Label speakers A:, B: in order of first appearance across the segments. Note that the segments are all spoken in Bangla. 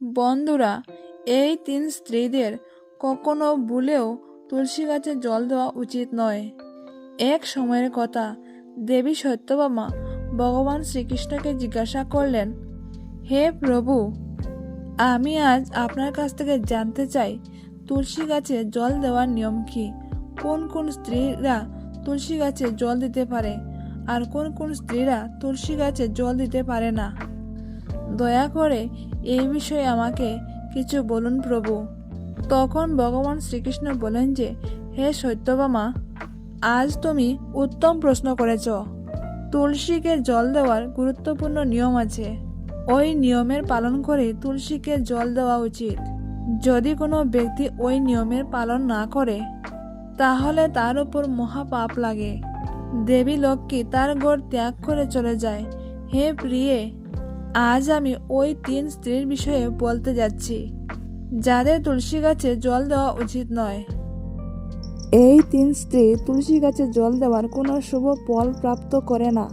A: বন্ধুরা, এই তিন স্ত্রীদের কখনো ভুলেও তুলসী গাছে জল দেওয়া উচিত নয়। এক সময়ের কথা, দেবী সত্যবামা ভগবান শ্রীকৃষ্ণকে জিজ্ঞাসা করলেন, হে প্রভু, আমি আজ আপনার কাছ থেকে জানতে চাই, তুলসী গাছে জল দেওয়ার নিয়ম কি? কোন কোন স্ত্রীরা তুলসী গাছে জল দিতে পারে? আর কোন কোন স্ত্রীরা তুলসী গাছে জল দিতে পারে না? দয়া করে এই বিষয়ে আমাকে কিছু বলুন প্রভু। তখন ভগবান শ্রীকৃষ্ণ বলেন যে, হে সত্যবামা আজ তুমি উত্তম প্রশ্ন করেছ। তুলসীকে জল দেওয়ার গুরুত্বপূর্ণ নিয়ম আছে। ওই নিয়মের পালন করে তুলসীকে জল দেওয়া উচিত। যদি কোনো ব্যক্তি ওই নিয়মের পালন না করে, তাহলে তার উপর মহাপাপ লাগে। দেবী লক্ষ্মী তার গড় ত্যাগ করে চলে যায়। হে প্রিয়ে আজ আমি ওই তিন স্ত্রীর বিষয়ে বলতে যাচ্ছি। যাদের তুলসী গাছে জল দেওয়া উচিত নয়। এই তিন স্ত্রী তুলসী গাছে জল দেওয়ার কোনো শুভ ফল প্রাপ্ত করে না।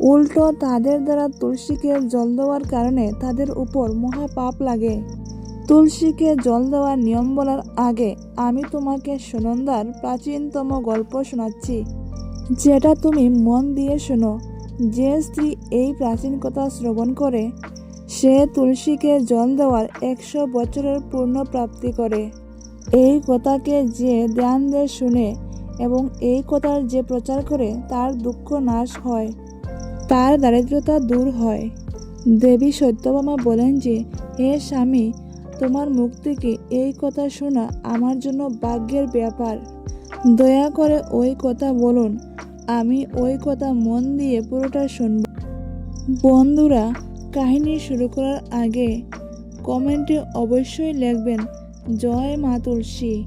A: উল্টো তাদের দ্বারা তুলসীকে জল দেওয়ার কারণে তাদের উপর মহাপাপ লাগে। তুলসীকে জল দেওয়ার নিয়ম বলার আগে আমি তোমাকে সুনন্দার প্রাচীনতম গল্প শোনাচ্ছি। যেটা তুমি মন দিয়ে শোনো। যে স্ত্রী এই প্রাচীন কথা শ্রবণ করে, সে তুলসীকে জল দেওয়ার একশো বছরের পূর্ণ প্রাপ্তি করে। এই কথাকে যে ধ্যান দিয়ে শুনে এবং এই কথার যে প্রচার করে, তার দুঃখ নাশ হয়, তার দারিদ্রতা দূর হয়। দেবী সত্যভামা বলেন যে, হে স্বামী, তোমার মুখ থেকে এই কথা শোনা আমার জন্য ভাগ্যের ব্যাপার। দয়া করে ওই কথা বলুন আমি ওই কথা মন দিয়ে পুরোটা শুনব। বন্ধুরা, কাহিনী শুরু করার আগে কমেন্টে অবশ্যই লিখবেন, জয় মা তুলসী।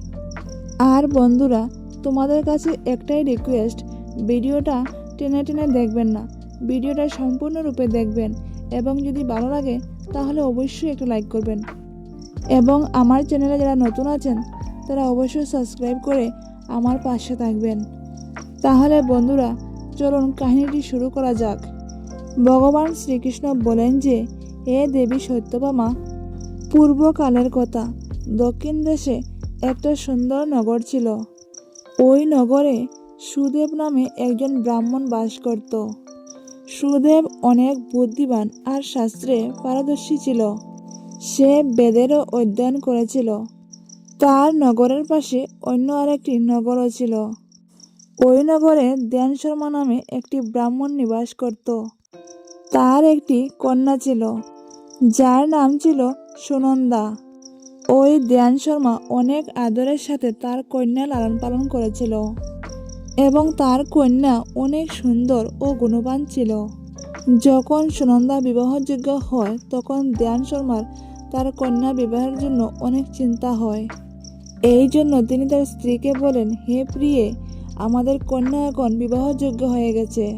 A: আর বন্ধুরা, তোমাদের কাছে একটাই রিকোয়েস্ট ভিডিওটা টেনে টেনে দেখবেন না, ভিডিওটা সম্পূর্ণরূপে দেখবেন এবং যদি ভালো লাগে, তাহলে অবশ্যই একটা লাইক করবেন। এবং আমার চ্যানেলে যারা নতুন আছেন, তারা অবশ্যই সাবস্ক্রাইব করে আমার পাশে থাকবেন। তাহলে বন্ধুরা, চলুন কাহিনীটি শুরু করা যাক। ভগবান শ্রীকৃষ্ণ বলেন যে, হে দেবী সত্যভামা, পূর্বকালের কথা, দক্ষিণ দেশে একটা সুন্দর নগর ছিল। ওই নগরে সুদেব নামে একজন ব্রাহ্মণ বাস করত। সুদেব অনেক বুদ্ধিমান আর শাস্ত্রে পারদর্শী ছিল। সে বেদেরও অধ্যয়ন করেছিল। তার নগরের পাশে অন্য আরেকটি নগরও ছিল। ওই নগরে ধ্যান শর্মা নামে একটি ব্রাহ্মণ নিবাস করত। তার একটি কন্যা ছিল, যার নাম ছিল সুনন্দা। ওই ধ্যান শর্মা অনেক আদরের সাথে তার কন্যা লালন পালন করেছিল এবং তার কন্যা অনেক সুন্দর ও গুণবান ছিল। যখন সুনন্দা বিবাহযোগ্য হয়, তখন ধ্যান শর্মার তার কন্যা বিবাহের জন্য অনেক চিন্তা হয়। এই জন্য তিনি তার স্ত্রীকে বলেন, হে প্রিয়ে আমাদের কন্যা এখন বিবাহযোগ্য হয়ে গেছে।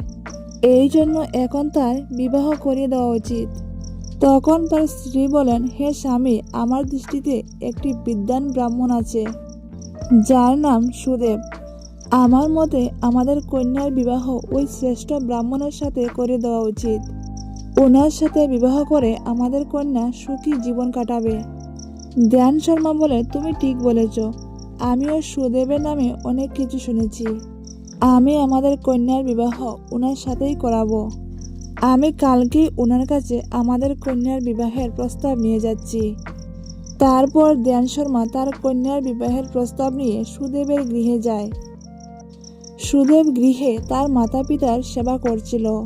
A: এই জন্য এখন তার বিবাহ করিয়ে দেওয়া উচিত। তখন তার স্ত্রী বলেন, হে স্বামী, আমার দৃষ্টিতে একটি বিদ্যান ব্রাহ্মণ আছে, যার নাম সুদেব। আমার মতে আমাদের কন্যার বিবাহ ওই শ্রেষ্ঠ ব্রাহ্মণের সাথে করে দেওয়া উচিত। ওনার সাথে বিবাহ করে আমাদের কন্যা সুখী জীবন কাটাবে। ধ্যান শর্মা বলে, তুমি ঠিক বলেছ। আমিও সুদেবের নামে অনেক কিছু শুনেছি। আমি আমাদের কন্যার বিবাহ ওনার সাথেই করাবো। আমি কালকেই ওনার কাছে আমাদের কন্যার বিবাহের প্রস্তাব নিয়ে যাচ্ছি। তারপর ধ্যান শর্মা তার কন্যার বিবাহের প্রস্তাব নিয়ে সুদেবের গৃহে যায়। সুদেব গৃহে তার মাতা পিতার সেবা করছিল।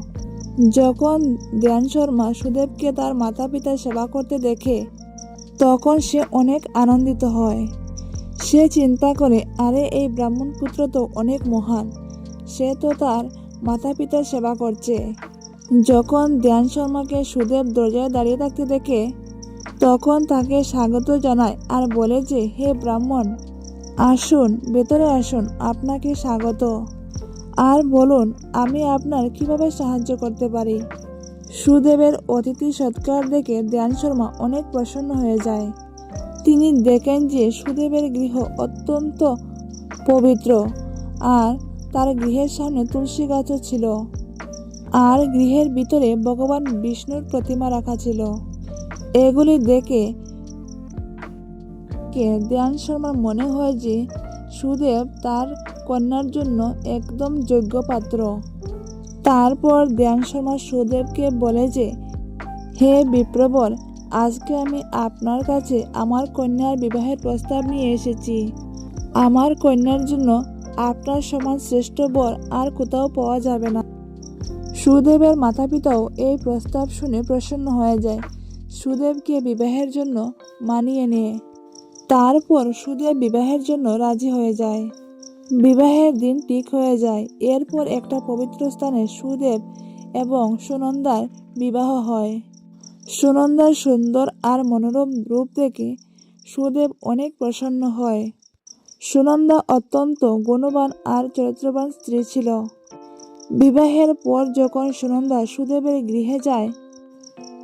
A: যখন ধ্যান শর্মা সুদেবকে তার মাতা পিতার সেবা করতে দেখে, তখন সে অনেক আনন্দিত হয়। সে চিন্তা করে, আরে, এই ব্রাহ্মণ পুত্র তো অনেক মহান। সে তো তার মাতা পিতার সেবা করছে। যখন ধ্যান শর্মাকে সুদেব দরজায় দাঁড়িয়ে থাকতে দেখে, তখন তাকে স্বাগত জানায় আর বলে যে, হে ব্রাহ্মণ, আসুন, ভেতরে আসুন, আপনাকে স্বাগত। আর বলুন, আমি আপনার কীভাবে সাহায্য করতে পারি? সুদেবের অতিথি সৎকার দেখে ধ্যান শর্মা অনেক প্রসন্ন হয়ে যায়। তিনি দেখেন যে সুদেবের গৃহ অত্যন্ত পবিত্র আর তার গৃহের সামনে তুলসী গাছও ছিল। আর গৃহের ভিতরে ভগবান বিষ্ণুর প্রতিমা রাখা ছিল। এগুলি দেখে কে দেয়ান শর্মার মনে হয় যে সুদেব তার কন্যার জন্য একদম যোগ্য পাত্র। তারপর দেয়ান শর্মা সুদেবকে বলে যে, হে বিপ্রবর আজকে আমি আপনার কাছে আমার কন্যার বিবাহের প্রস্তাব নিয়ে এসেছি। আমার কন্যার জন্য আপনার সমান শ্রেষ্ঠ বর আর কোথাও পাওয়া যাবে না। সুদেবের মাতা পিতাও এই প্রস্তাব শুনে প্রসন্ন হয়ে যায়। সুদেবকে বিবাহের জন্য মানিয়ে নিয়ে। তারপর সুদেব বিবাহের জন্য রাজি হয়ে যায়। বিবাহের দিন ঠিক হয়ে যায়। এরপর একটা পবিত্র স্থানে সুদেব এবং সুনন্দার বিবাহ হয়। সুনন্দার, সুন্দর আর মনোরম রূপ দেখে সুদেব অনেক প্রসন্ন হয়। সুনন্দা অত্যন্ত গুণবান আর চরিত্রবান স্ত্রী ছিল। বিবাহের পর যখন সুনন্দা সুদেবের গৃহে যায়,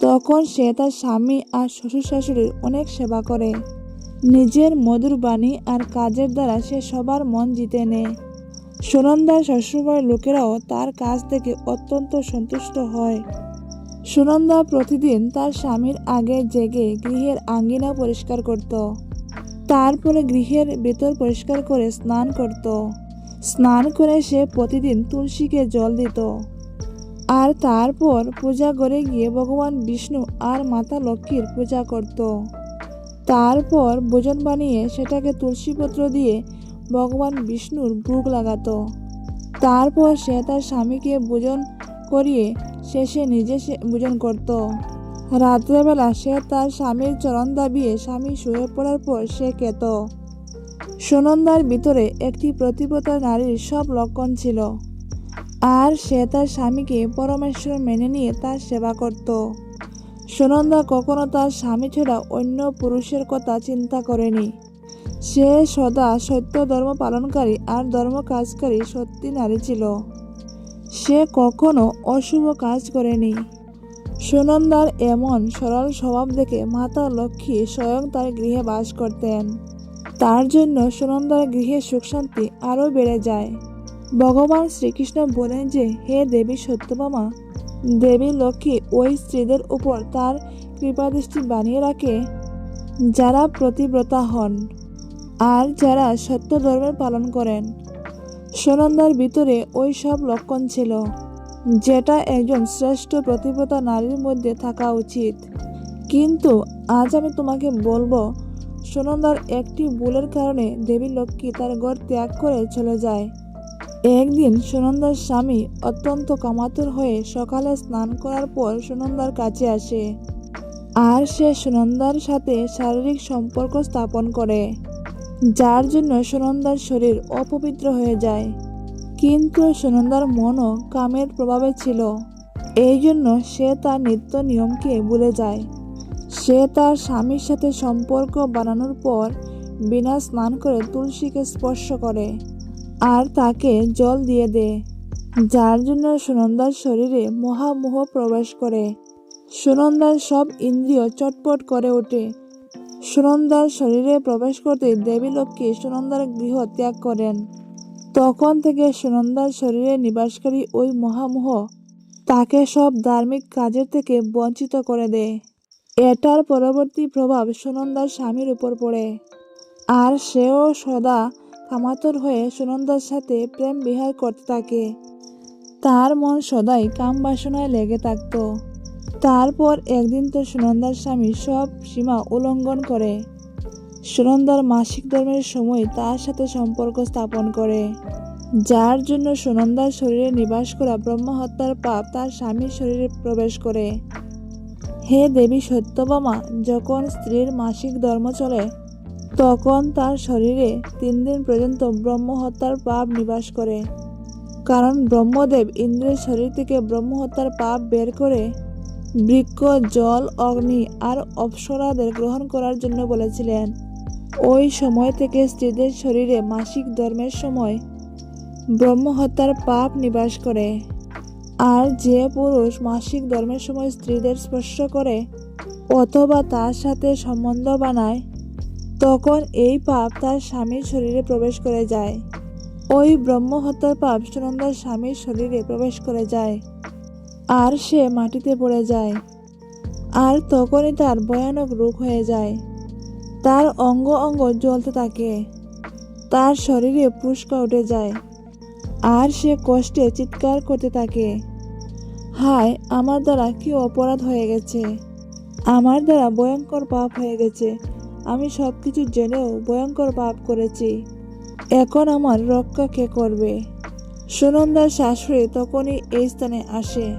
A: তখন সে তার স্বামী আর শ্বশুর শাশুড়ির অনেক সেবা করে। নিজের মধুর বাণী আর কাজের দ্বারা সে সবার মন জিতে নেয়। সুনন্দার শ্বশুরবাড়ির লোকেরাও তার কাজ থেকে অত্যন্ত সন্তুষ্ট হয়। সুনন্দা প্রতিদিন তার স্বামীর আগে জেগে গৃহের আঙ্গিনা পরিষ্কার করত। তারপরে গৃহের ভেতর পরিষ্কার করে স্নান করত। স্নান করে সে প্রতিদিন তুলসীকে জল দিত। আর তারপর পূজা করে গিয়ে ভগবান বিষ্ণু আর মাতা লক্ষ্মীর পূজা করত। তারপর ভোজন বানিয়ে সেটাকে তুলসীপত্র দিয়ে ভগবান বিষ্ণুর ভোগ লাগাতো। তারপর সে তার স্বামীকে ভোজন করিয়ে নিজে সে ভোজন করত। রাত্রেবেলা সে তার স্বামীর চরণ দাবিয়ে স্বামী শুয়ে পড়ার পর সে খেত সুনন্দার ভিতরে একটি প্রতিপতা নারীর সব লক্ষণ ছিল। আর সে তার স্বামীকে পরমেশ্বর মেনে নিয়ে তার সেবা করত। সুনন্দা কখনো তার স্বামী ছাড়া অন্য পুরুষের কথা চিন্তা করেনি। সে সদা সত্য ধর্ম পালনকারী আর ধর্ম কাজকারী সত্যি নারী ছিল। সে কখনো অশুভ কাজ করেনি। সুনন্দার এমন সরল স্বভাব দেখে মাতা লক্ষ্মী স্বয়ং তার গৃহে বাস করতেন। তার জন্য সুনন্দার গৃহে সুখ শান্তি আরও বেড়ে যায়। ভগবান শ্রীকৃষ্ণ বলেন যে, হে দেবী সত্যভামা, দেবী লক্ষ্মী ওই স্ত্রীদের উপর তার কৃপাদৃষ্টি বানিয়ে রাখে, যারা প্রতিব্রতা হন আর যারা সত্য ধর্মের পালন করেন। সুনন্দার ভিতরে ওই সব লক্ষণ ছিল, যেটা একজন শ্রেষ্ঠ প্রতিব্রতা নারীর মধ্যে থাকা উচিত। কিন্তু আজ আমি তোমাকে বলব, সুনন্দার একটি ভুলের কারণে দেবী লক্ষ্মী তার ঘর ত্যাগ করে চলে যায়। একদিন সুনন্দার স্বামী অত্যন্ত কামাতুর হয়ে সকালে স্নান করার পর সুনন্দার কাছে আসে, আর সে সুনন্দার সাথে শারীরিক সম্পর্ক স্থাপন করে। যার জন্য সুনন্দার শরীর অপবিত্র হয়ে যায়। কিন্তু সুনন্দার মনও কামের প্রভাবে ছিল। এই জন্য সে তার নিত্য নিয়মকে ভুলে যায়। সে তার স্বামীর সাথে সম্পর্ক বানানোর পর বিনা স্নান করে তুলসীকে স্পর্শ করে আর তাকে জল দিয়ে দেয়, যার জন্য সুনন্দার শরীরে মহামোহ প্রবেশ করে। সুনন্দার সব ইন্দ্রিয় চটপট করে ওঠে। সুনন্দার শরীরে প্রবেশ করতে দেবী লক্ষ্মী সুনন্দার গৃহ ত্যাগ করেন। তখন থেকে সুনন্দার শরীরে নিবাসকারী ওই মহামোহ তাকে সব ধার্মিক কাজের থেকে বঞ্চিত করে দেয়। এটার পরবর্তী প্রভাব সুনন্দার স্বামীর উপর পড়ে। আর সেও সদা কামাতর হয়ে সুনন্দার সাথে প্রেম বিহার করতে থাকে। তার মন সদাই কাম বাসনায় লেগে থাকত। তারপর একদিন তো সুনন্দার স্বামী সব সীমা উল্লঙ্ঘন করে। সুনন্দার মাসিক ধর্মের সময় তার সাথে সম্পর্ক স্থাপন করে। যার জন্য সুনন্দার শরীরে নিবাস করা ব্রহ্মহত্যার পাপ তার স্বামীর শরীরে প্রবেশ করে। হে দেবী সত্যবামা, যখন স্ত্রীর মাসিক ধর্ম চলে, তখন তার শরীরে তিন দিন পর্যন্ত ব্রহ্মহত্যার পাপ নিবাস করে। কারণ ব্রহ্মদেব ইন্দ্রের শরীর থেকে ব্রহ্মহত্যার পাপ বের করে বৃক্ষ, জল, অগ্নি আর অপ্সরাদের গ্রহণ করার জন্য বলেছিলেন। ওই সময় থেকে স্ত্রীদের শরীরে মাসিক ধর্মের সময় ব্রহ্মহত্যার পাপ নিবাস করে। আর যে পুরুষ মাসিক ধর্মের সময় স্ত্রীদের স্পর্শ করে অথবা তার সাথে সম্বন্ধ বানায়, তখন এই পাপ তার স্বামীর শরীরে প্রবেশ করে যায়। ওই ব্রহ্মহত্যার পাপ সুনন্দার স্বামীর শরীরে প্রবেশ করে যায়। আর সে মাটিতে পড়ে যায়। আর তখনই তার ভয়ানক রোগ হয়ে যায়। তার অঙ্গ অঙ্গ জ্বলতে থাকে। তার শরীরে পুষ্কা উঠে যায়। আর সে কষ্টে চিৎকার করতে থাকে। হায়, আমার দ্বারা কি অপরাধ হয়ে গেছে? আমার দ্বারা ভয়ঙ্কর পাপ হয়ে গেছে। আমি সব কিছু জেনেও ভয়ঙ্কর পাপ করেছি। এখন আমার রক্ষা কে করবে? সুনন্দার শাশুড়ি তখনই এই স্থানে আসে।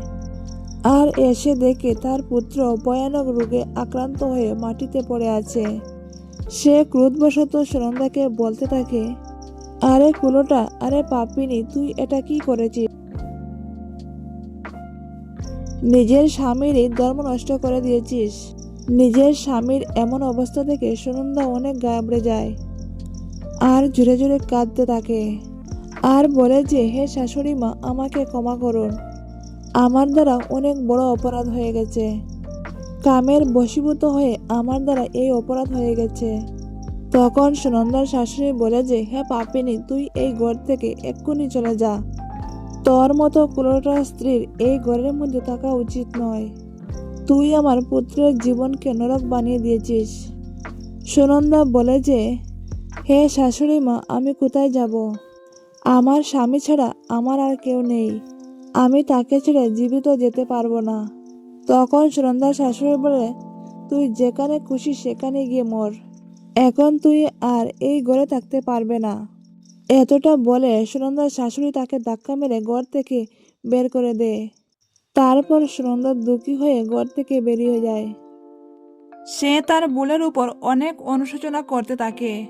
A: আর এসে দেখে তার পুত্র ভয়ানক রোগে আক্রান্ত হয়ে মাটিতে পড়ে আছে। সে ক্রোধবশত সুনন্দাকে বলতে থাকে, আরে কুলোটা, আরে পাপিনি, তুই এটা কি করেছিস? নিজের স্বামীরই ধর্ম নষ্ট করে দিয়েছিস। নিজের স্বামীর এমন অবস্থা দেখে সুনন্দা অনেক গাবড়ে যায় আর জোরে জোরে কাঁদতে থাকে। আর বলে যে, হে শাশুড়ি মা, আমাকে ক্ষমা করুন। আমার দ্বারা অনেক বড় অপরাধ হয়ে গেছে। কামের বশীভূত হয়ে আমার দ্বারা এই অপরাধ হয়ে গেছে। তখন সুনন্দার শাশুড়ি বলে যে হ্যাঁ পাপিনি, তুই এই ঘর থেকে এক্ষুনি চলে যা। তোর মতো কুলোটা স্ত্রীর এই ঘরের মধ্যে থাকা উচিত নয়। তুই আমার পুত্রের জীবনকে নরক বানিয়ে দিয়েছিস। সুনন্দা বলে যে, হে শাশুড়ি মা, আমি কোথায় যাব? আমার স্বামী ছাড়া আমার আর কেউ নেই। আমি তাকে ছেড়ে জীবিত যেতে পারব না। তখন সুনন্দার শাশুড়ি বলে, তুই যেখানে খুশি সেখানে গিয়ে মর। এখন তুই আর এই ঘরে থাকতে পারবে না। এতটা বলে সুনন্দার শাশুড়ি তাকে ধাক্কা মেরে ঘর থেকে বের করে দেয়। তারপর সুনন্দা দুঃখী হয়ে ঘর থেকে বেরিয়ে যায়। সে তার বুলের উপর অনেক অনুশোচনা করতে থাকে।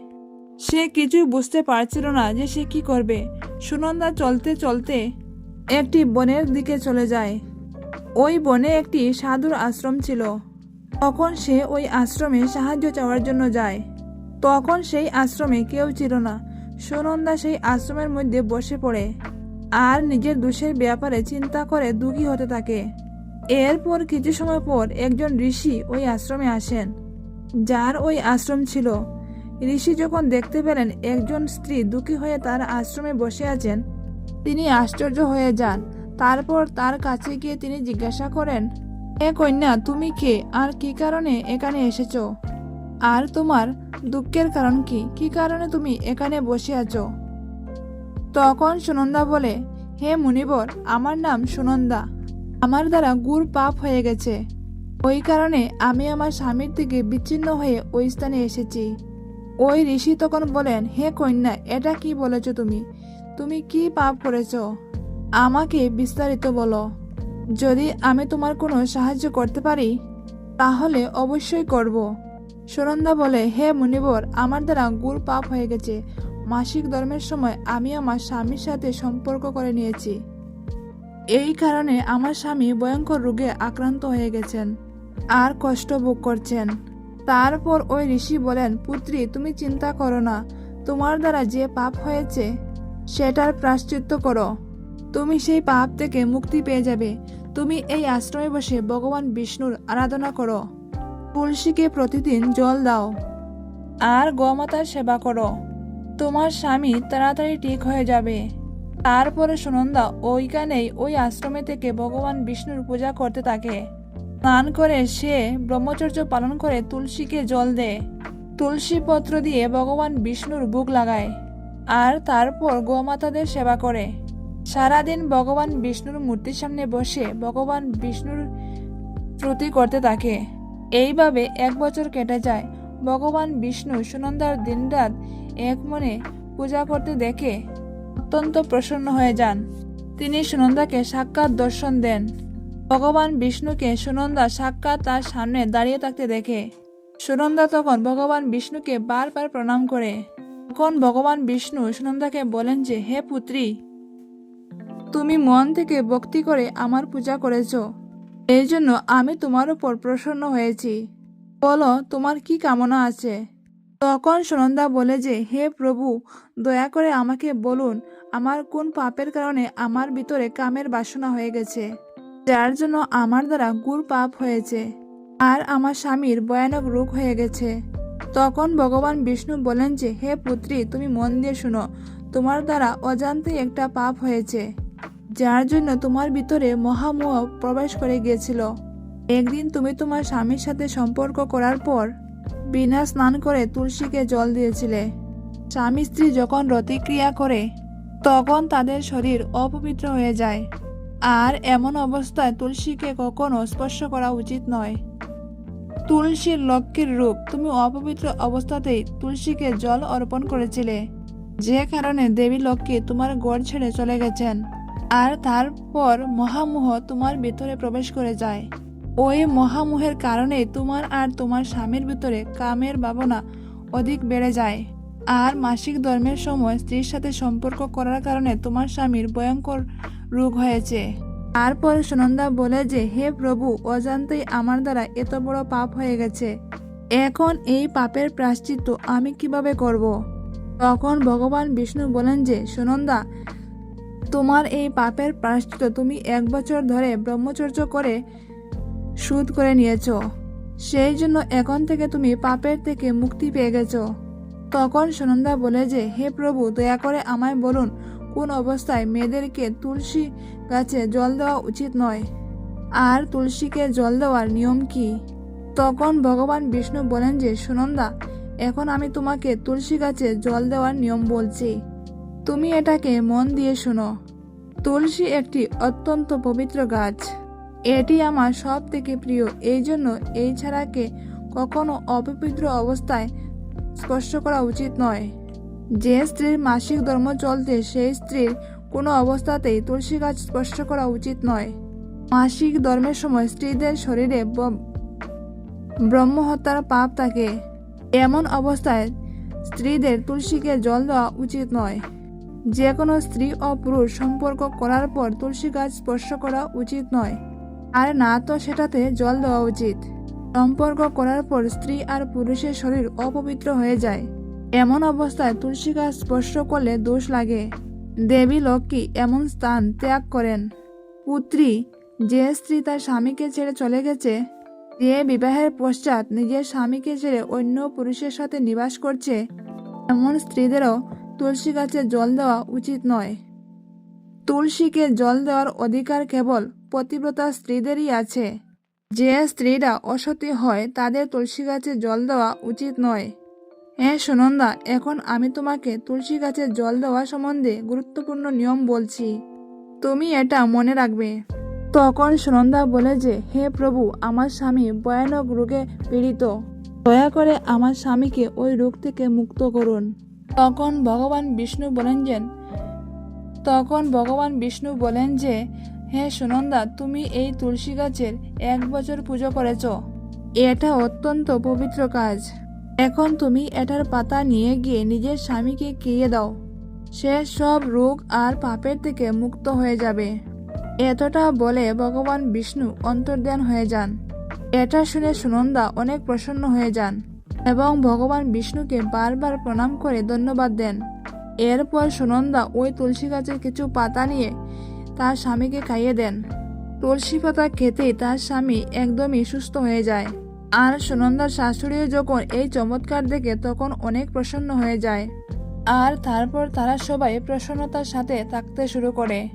A: সে কিছুই বুঝতে পারছিল না যে সে কি করবে। সুনন্দা চলতে চলতে একটি বনের দিকে চলে যায়। ওই বনে একটি সাধুর আশ্রম ছিল। তখন সে ওই আশ্রমে সাহায্য চাওয়ার জন্য যায়। তখন সেই আশ্রমে কেউ ছিল না। সুনন্দা সেই আশ্রমের মধ্যে বসে পড়ে আর নিজের দোষের ব্যাপারে চিন্তা করে দুঃখী হতে থাকে। এরপর কিছু সময় পর একজন ঋষি ওই আশ্রমে আসেন, যার ওই আশ্রম ছিল। ঋষি যখন দেখতে পেলেন একজন স্ত্রী দুঃখী হয়ে তার আশ্রমে বসে আছেন তিনি আশ্চর্য হয়ে যান। তারপর তার কাছে গিয়ে তিনি জিজ্ঞাসা করেন, এ কন্যা, তুমি কে? আর কি কারণে এখানে এসেছ? আর তোমার দুঃখের কারণ কি? কি কারণে তুমি এখানে বসে আছো? তখন সুনন্দা বলে, হে মুনিবর, আমার নাম সুনন্দা। আমার দ্বারা গুড় পাপ হয়ে গেছে। ওই কারণে আমি আমার স্বামীর থেকে বিচ্ছিন্ন হয়ে ওই স্থানে এসেছি। ওই ঋষি তখন বলেন, হে কন্যা, এটা কি বলেছ তুমি? তুমি কি পাপ করেছ? আমাকে বিস্তারিত বলো। যদি আমি তোমার কোনো সাহায্য করতে পারি, তাহলে অবশ্যই করব। সুনন্দা বলে, হে মুনিবর, আমার দ্বারা গুড় পাপ হয়ে গেছে। মাসিক ধর্মের সময় আমি আমার স্বামীর সাথে সম্পর্ক করে নিয়েছি। এই কারণে আমার স্বামী ভয়ঙ্কর রোগে আক্রান্ত হয়ে গেছেন। আর কষ্ট ভোগ করছেন। তারপর ওই ঋষি বলেন, পুত্রী, তুমি চিন্তা করো না। তোমার দ্বারা যে পাপ হয়েছে সেটার প্রাশ্চিত্য করো। তুমি সেই পাপ থেকে মুক্তি পেয়ে যাবে। তুমি এই আশ্রমে বসে ভগবান বিষ্ণুর আরাধনা করো। তুলসীকে প্রতিদিন জল দাও। আর গোমাতার সেবা করো। তোমার স্বামী তাড়াতাড়ি ঠিক হয়ে যাবে। তারপরে সুনন্দা ওইখানেই ওই আশ্রমে থেকে ভগবান বিষ্ণুর পূজা করতে থাকে। স্নান করে সে ব্রহ্মচর্য পালন করে তুলসীকে জল দেয়। তুলসী পত্র দিয়ে ভগবান বিষ্ণুর বুক লাগায়। আর তারপর গোমাতাদের সেবা করে। সারাদিন ভগবান বিষ্ণুর মূর্তির সামনে বসে ভগবান বিষ্ণুর স্তুতি করতে থাকে। এইভাবে এক বছর কেটে যায়। ভগবান বিষ্ণু সুনন্দার দিনরাত এক মনে পূজা করতে দেখে অত্যন্ত প্রসন্ন হয়ে যান। তিনি সুনন্দাকে সাক্ষাৎ দর্শন দেন। ভগবান বিষ্ণুকে সুনন্দা সাক্ষাৎ তার সামনে দাঁড়িয়ে থাকতে দেখে। সুনন্দা তখন ভগবান বিষ্ণুকে বারবার প্রণাম করে। তখন ভগবান বিষ্ণু সুনন্দাকে বলেন যে, হে পুত্রী, তুমি মন থেকে ভক্তি করে আমার পূজা করেছ। এই জন্য আমি তোমার উপর প্রসন্ন হয়েছি। বলো, তোমার কি কামনা আছে? তখন সুনন্দা বলে যে, হে প্রভু, দয়া করে আমাকে বলুন, আমার কোন পাপের কারণে আমার ভিতরে কামের বাসনা হয়ে গেছে, যার জন্য আমার দ্বারা গুড় পাপ হয়েছে, আর আমার স্বামীর ভয়ানক রোগ হয়ে গেছে? তখন ভগবান বিষ্ণু বলেন যে, হে পুত্রী, তুমি মন দিয়ে শুনো। তোমার দ্বারা অজান্তে একটা পাপ হয়েছে, যার জন্য তোমার ভিতরে মহামোহ প্রবেশ করে গিয়েছিল। একদিন তুমি তোমার স্বামীর সাথে সম্পর্ক করার পর বিনা স্নান করে তুলসীকে জল দিয়েছিলে। স্বামী স্ত্রী যখন রতিক্রিয়া করে, তখন তাদের শরীর অপবিত্র হয়ে যায়। আর এমন অবস্থায় তুলসীকে কখনো স্পর্শ করা উচিত নয়। তুলসীর লক্ষ্মীর রূপ। তুমি অপবিত্র অবস্থাতেই তুলসীকে জল অর্পণ করেছিলে। যে কারণে দেবী লক্ষ্মী তোমার গড় ছেড়ে চলে গেছেন। আর তারপর মহামোহ তোমার ভিতরে প্রবেশ করে যায়। ওই মহামোহের কারণে তোমার আর তোমার স্বামীর ভিতরে কামের ভাবনা অধিক বেড়ে যায়। আর মাসিক ধর্মের সময় স্ত্রীর সাথে সম্পর্ক করার কারণে তোমার স্বামীর ভয়ঙ্কর রোগ হয়েছে। তারপর সুনন্দা বলে যে, হে প্রভু, অজান্তেই আমার দ্বারা এত বড় পাপ হয়ে গেছে। এখন এই পাপের প্রাশ্চিত্য আমি কীভাবে করব। তখন ভগবান বিষ্ণু বলেন যে, সুনন্দা, তোমার এই পাপের প্রাশ্চিত্য তুমি এক বছর ধরে ব্রহ্মচর্য করে সুদ করে নিয়েছ। সেই জন্য এখন থেকে তুমি পাপের থেকে মুক্তি পেয়ে গেছো। তখন সুনন্দা বলে যে, হে প্রভু, দয়া করে আমায় বলুন কোন অবস্থায় মেয়েদেরকে তুলসী গাছে জল দেওয়া উচিত নয়? আর তুলসীকে জল দেওয়ার নিয়ম কি? তখন ভগবান বিষ্ণু বলেন যে, সুনন্দা, এখন আমি তোমাকে তুলসী গাছে জল দেওয়ার নিয়ম বলছি। তুমি এটাকে মন দিয়ে শোনো। তুলসী একটি অত্যন্ত পবিত্র গাছ। এটি আমার সব থেকে প্রিয়। এই জন্য এই ছাড়াকে কখনো অপবিত্র অবস্থায় স্পর্শ করা উচিত নয়। যে স্ত্রীর মাসিক ধর্ম চলতে সেই স্ত্রীর কোনো অবস্থাতেই তুলসী গাছ স্পর্শ করা উচিত নয়। মাসিক ধর্মের সময় স্ত্রীদের শরীরে ব্রহ্মহত্যার পাপ থাকে। এমন অবস্থায় স্ত্রীদের তুলসীকে জল দেওয়া উচিত নয়। যে কোনো স্ত্রী ও পুরুষ সম্পর্ক করার পর তুলসী গাছ স্পর্শ করা উচিত নয়। আর না তো সেটাতে জল দেওয়া উচিত। সম্পর্ক করার পর স্ত্রী আর পুরুষের শরীর অপবিত্র হয়ে যায়। এমন অবস্থায় তুলসী গাছ স্পর্শ করলে দোষ লাগে। দেবী লক্ষ্মী এমন স্থান ত্যাগ করেন। পুত্রী, যে স্ত্রী তার স্বামীকে ছেড়ে চলে গেছে, যে বিবাহের পশ্চাৎ নিজের স্বামীকে ছেড়ে অন্য পুরুষের সাথে নিবাস করছে, এমন স্ত্রীদেরও তুলসী গাছে জল দেওয়া উচিত নয়। তুলসীকে জল দেওয়ার অধিকার কেবল পতিব্রতা স্ত্রীদেরই আছে। যে স্ত্রীরা অসতী হয়, তাদের তুলসী গাছে জল দেওয়া উচিত নয়। হ্যাঁ সুনন্দা, এখন আমি তোমাকে তুলসী গাছে জল দেওয়া সম্বন্ধে গুরুত্বপূর্ণ নিয়ম বলছি। তুমি এটা মনে রাখবে। তখন সুনন্দা বলে যে, হে প্রভু, আমার স্বামী ভয়ানক রোগে পীড়িত। দয়া করে আমার স্বামীকে ওই রোগ থেকে মুক্ত করুন। তখন ভগবান বিষ্ণু বলেন যে, তখন ভগবান বিষ্ণু বলেন যে, হে সুনন্দা, তুমি এই তুলসী গাছের এক বছর পুজো করেছ। এটা অত্যন্ত পবিত্র কাজ। এখন তুমি এটার পাতা নিয়ে গিয়ে নিজের স্বামীকে খেয়ে দাও। সে সব রোগ আর পাপের থেকে মুক্ত হয়ে যাবে। এতটা বলে ভগবান বিষ্ণু অন্তর্ধান হয়ে যান। এটা শুনে সুনন্দা অনেক প্রসন্ন হয়ে যান এবং ভগবান বিষ্ণুকে বারবার প্রণাম করে ধন্যবাদ দেন। এরপর সুনন্দা ওই তুলসী গাছের কিছু পাতা নিয়ে তার স্বামীকে খাইয়ে দেন। তুলসী পাতা খেতেই তার স্বামী একদমই সুস্থ হয়ে যায়। আর সুনন্দার শাশুড়িও যখন এই চমৎকার দেখে তখন অনেক প্রসন্ন হয়ে যায়। আর তারপর তারা সবাই প্রসন্নতার সাথে থাকতে শুরু করে।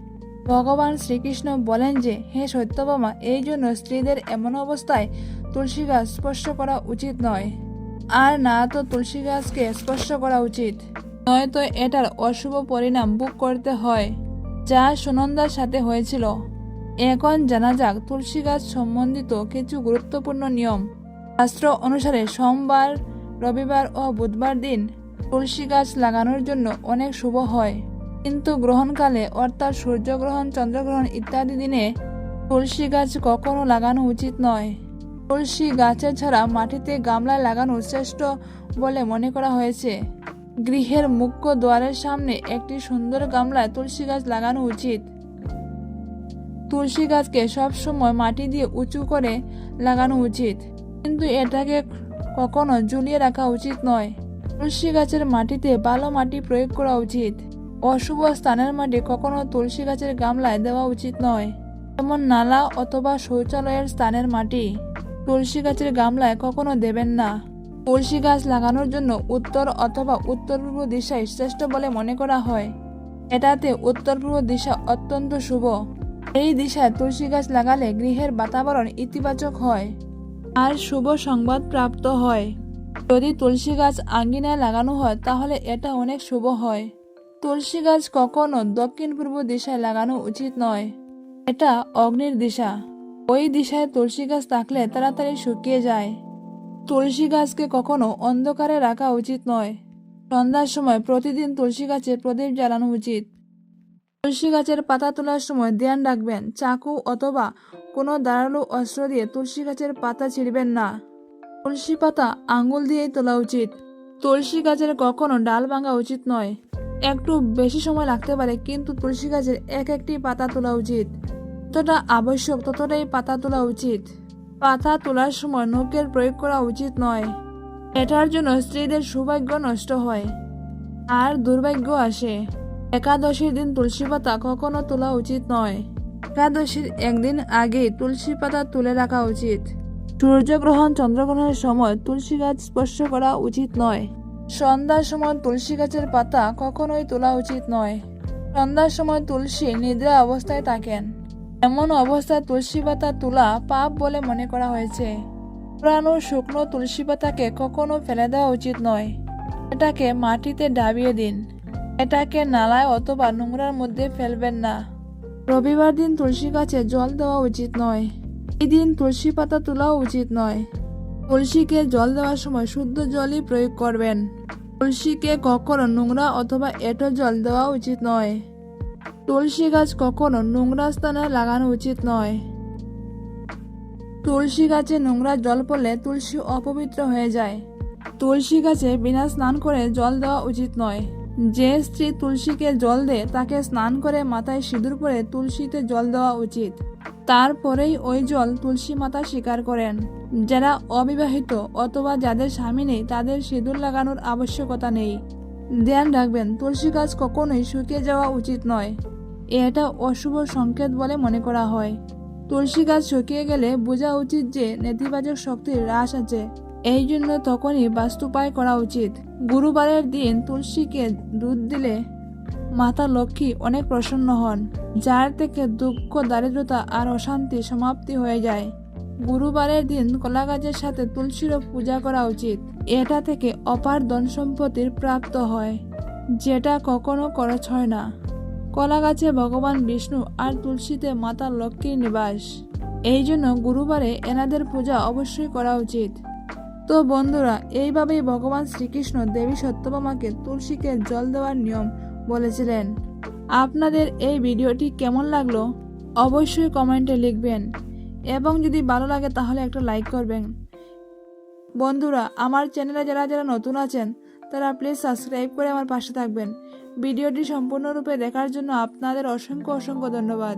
A: ভগবান শ্রীকৃষ্ণ বলেন যে, হে সত্যবামা, এই জন্য স্ত্রীদের এমন অবস্থায় তুলসী গাছ স্পর্শ করা উচিত নয়। আর না তো তুলসী গাছকে স্পর্শ করা উচিত। নয়তো এটার অশুভ পরিণাম বুক করতে হয়। যা সুনন্দার সাথে হয়েছিল। এখন জানা যাক, তুলসী গাছ সম্বন্ধিত কিছু গুরুত্বপূর্ণ নিয়ম। শাস্ত্র অনুসারে সোমবার, রবিবার ও বুধবার দিন তুলসী গাছ লাগানোর জন্য অনেক শুভ হয়। কিন্তু গ্রহণকালে অর্থাৎ সূর্যগ্রহণ, চন্দ্রগ্রহণ ইত্যাদি দিনে তুলসী গাছ কখনো লাগানো উচিত নয়। তুলসী গাছের ছাড়া মাটিতে গামলায় লাগানো শ্রেষ্ঠ বলে মনে করা হয়েছে। গৃহের মুখ্য দ্বারের সামনে একটি সুন্দর গামলায় তুলসী গাছ লাগানো উচিত। তুলসী গাছকে সবসময় মাটি দিয়ে উঁচু করে লাগানো উচিত। কিন্তু এটাকে কখনো ঝুলিয়ে রাখা উচিত নয়। তুলসী গাছের মাটিতে ভালো মাটি প্রয়োগ করা উচিত। অশুভ স্থানের মাটি কখনো তুলসী গাছের গামলায় দেওয়া উচিত নয়। যেমন নালা অথবা শৌচালয়ের স্থানের মাটি তুলসী গাছের গামলায় কখনো দেবেন না। তুলসী গাছ লাগানোর জন্য উত্তর অথবা উত্তর পূর্ব দিশাই শ্রেষ্ঠ বলে মনে করা হয়। এটাতে উত্তর পূর্ব দিশা অত্যন্ত শুভ। এই দিশায় তুলসী গাছ লাগালে গৃহের বাতাবরণ ইতিবাচক হয়। আর শুভ সংবাদ প্রাপ্ত হয়। যদি তুলসী গাছ আঙ্গিনায় লাগানো হয়, তাহলে এটা অনেক শুভ হয়। তুলসী গাছ কখনো দক্ষিণ পূর্ব দিশায় লাগানো উচিত নয়। এটা অগ্নির দিশা। ওই দিশায় তুলসী গাছ থাকলে তাড়াতাড়ি শুকিয়ে যায়। তুলসী গাছকে কখনো অন্ধকারে রাখা উচিত নয়। সন্ধ্যার সময় প্রতিদিন তুলসী গাছে প্রদীপ জ্বালানো উচিত। তুলসী গাছের পাতা তোলার সময় ধ্যান রাখবেন, চাকু অথবা কোনো ধারালো অস্ত্র দিয়ে তুলসী গাছের পাতা ছিঁড়বেন না। তুলসী পাতা আঙুল দিয়েই তোলা উচিত। তুলসী গাছের কখনো ডাল ভাঙা উচিত নয়। একটু বেশি সময় লাগতে পারে, কিন্তু তুলসী গাছের এক একটি পাতা তোলা উচিত। যতটা আবশ্যক ততটাই পাতা তোলা উচিত। পাতা তোলার সময় নখের প্রয়োগ করা উচিত নয়। এটার জন্য স্ত্রীদের সৌভাগ্য নষ্ট হয়। আর দুর্ভাগ্য আসে। একাদশীর দিন তুলসী পাতা কখনো তোলা উচিত নয়। একাদশীর একদিন আগে তুলসী পাতা তুলে রাখা উচিত। সূর্যগ্রহণ চন্দ্রগ্রহণের সময় তুলসী গাছ স্পর্শ করা উচিত নয়। সন্ধ্যার সময় তুলসী গাছের পাতা কখনোই তোলা উচিত নয়। সন্ধ্যার সময় তুলসী নিদ্রা অবস্থায় থাকেন। এমন অবস্থায় তুলসী পাতা তোলা পাপ বলে মনে করা হয়েছে। পুরানো শুকনো তুলসী পাতাকে কখনো ফেলে দেওয়া উচিত নয়। এটাকে মাটিতে ডাবিয়ে দিন। এটাকে নালায় অথবা নোংরার মধ্যে ফেলবেন না। রবিবার দিন তুলসী গাছে জল দেওয়া উচিত নয়। এই দিন তুলসী পাতা তোলাও উচিত নয়। তুলসীকে জল দেওয়ার সময় শুদ্ধ জলই প্রয়োগ করবেন। তুলসীকে কখনো নোংরা অথবা এঁটো জল দেওয়া উচিত নয়। তুলসী গাছ কখনো নোংরা স্থানে লাগানো উচিত নয়। তুলসী গাছে নোংরা জল পড়লে তুলসী অপবিত্র হয়ে যায়। তুলসী গাছে বিনা স্নান করে জল দেওয়া উচিত নয়। যে স্ত্রী তুলসীকে জল দেয় তাকে স্নান করে মাথায় সিঁদুর পরে তুলসীতে জল দেওয়া উচিত। তারপরেই ওই জল তুলসী মাতা স্বীকার করেন। যারা অবিবাহিত অথবা যাদের স্বামী নেই, তাদের সিঁদুর লাগানোর আবশ্যকতা নেই। ধ্যান রাখবেন, তুলসী গাছ কখনোই শুকিয়ে যাওয়া উচিত নয়। এটা অশুভ সংকেত বলে মনে করা হয়। তুলসী গাছ শুকিয়ে গেলে বোঝা উচিত যে নেতিবাচক শক্তির হ্রাস আছে। এই জন্য তখনই বাস্তুপায় করা উচিত। গুরুবারের দিন তুলসীকে দুধ দিলে মাতা লক্ষ্মী অনেক প্রসন্ন হন, যার থেকে দুঃখ, দারিদ্রতা আর অশান্তি সমাপ্তি হয়ে যায়। গুরুবারের দিন কলা গাছের সাথে তুলসীরও পূজা করা উচিত। এটা থেকে অপার ধন সম্পত্তির প্রাপ্ত হয়, যেটা কখনো খরচ হয় না। কলা গাছে ভগবান বিষ্ণু আর তুলসীতে মাতা লক্ষ্মীর নিবাস। এই জন্য গুরুবারে এনাদের পূজা অবশ্যই করা উচিত। তো বন্ধুরা, এইভাবেই ভগবান শ্রীকৃষ্ণ দেবী সত্যভামাকে তুলসীকে জল দেওয়ার নিয়ম বলেছিলেন। আপনাদের এই ভিডিওটি কেমন লাগল অবশ্যই কমেন্টে লিখবেন এবং যদি ভালো লাগে তাহলে একটা লাইক করবেন। বন্ধুরা, আমার চ্যানেলে যারা যারা নতুন আছেন, তারা প্লিজ সাবস্ক্রাইব করে আমার পাশে থাকবেন। ভিডিওটি সম্পূর্ণরূপে দেখার জন্য আপনাদের অসংখ্য অসংখ্য ধন্যবাদ।